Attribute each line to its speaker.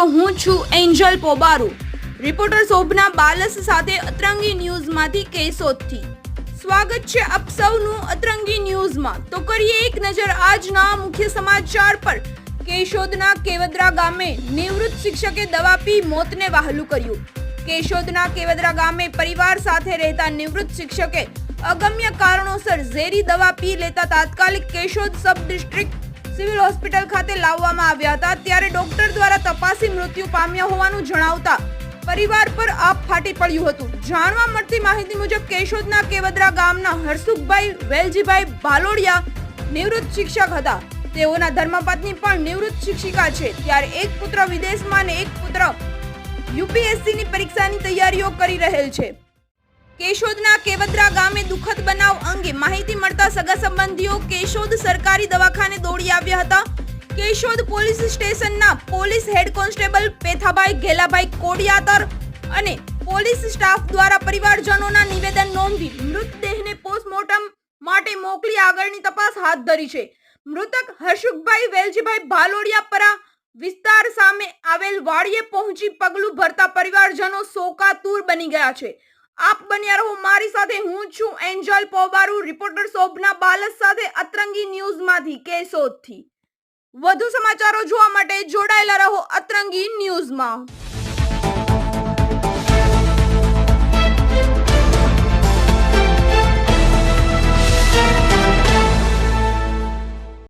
Speaker 1: મિત્રો હું છું એન્જલ પોબારુ. રિપોર્ટર શોભના બાલસ સાથે અતરંગી ન્યૂઝમાંથી કેશોદથી. સ્વાગત છે આપ સૌનું અતરંગી ન્યૂઝમાં. તો કરીએ એક નજર આજના મુખ્ય સમાચાર પર. કેશોદના કેવદરા ગામે નિવૃત્ત શિક્ષકે દવા પી મોતને વહાલું કર્યું. કેશોદના કેવદરા ગામે પરિવાર સાથે રહેતા નિવૃત્ત શિક્ષકે અગમ્ય કારણોસર ઝેરી દવા પી લેતા તાત્કાલિક Keshod sub district civil hospital ખાતે લાવવામાં આવ્યા હતા. ત્યારે ડોક્ટર તપાસી મૃત્યુ પામ્યા હોવાનું જણાવતા પરિવાર પર આપ ફાટી પડ્યું હતું. જાણવા મળતી માહિતી મુજબ કેશોદના કેવદરા ગામના હરસુખભાઈ વેલજીભાઈ ભાલોડિયા નિવૃત્ત શિક્ષક હતા. તેઓના ધર્મપત્ની પણ નિવૃત્ત શિક્ષિકા છે. ત્યારે એક પુત્ર વિદેશમાં અને એક પુત્ર યુપીએસસી ની પરીક્ષાની તૈયારીઓ કરી રહેલ છે. કેશોદના કેવદરા ગામે દુઃખદ બનાવ અંગે માહિતી મળતા સગા સંબંધીઓ કેશોદ સરકારી દવાખાને દોડી આવ્યા હતા. કેશોદ પોલીસ સ્ટેશનના police head constable Pethabhai Ghelabhai Kodiyatar અને પોલીસ સ્ટાફ દ્વારા પરિવારજનોના નિવેદન નોંધી મૃતદેહને પોસ્ટમોર્ટમ માટે મોકલી આગળની તપાસ હાથ ધરી છે. મૃતક હર્ષુખભાઈ વેલજીભાઈ ભાલોડિયા પરા વિસ્તાર સામે આવેલ વાડીએ પહોંચી પગલું ભરતા પરિવારજનો શોકાતુર બની ગયા છે. આપ બન્યા રહો મારી સાથે, હું છું એન્જોલ પોબારુ રિપોર્ટર શોભના બાલસ સાથે અતરંગી ન્યૂઝમાંથી કેશોદથી. વધુ સમાચારો જોવા માટે જોડાયેલા રહો અતરંગી ન્યૂઝમાં.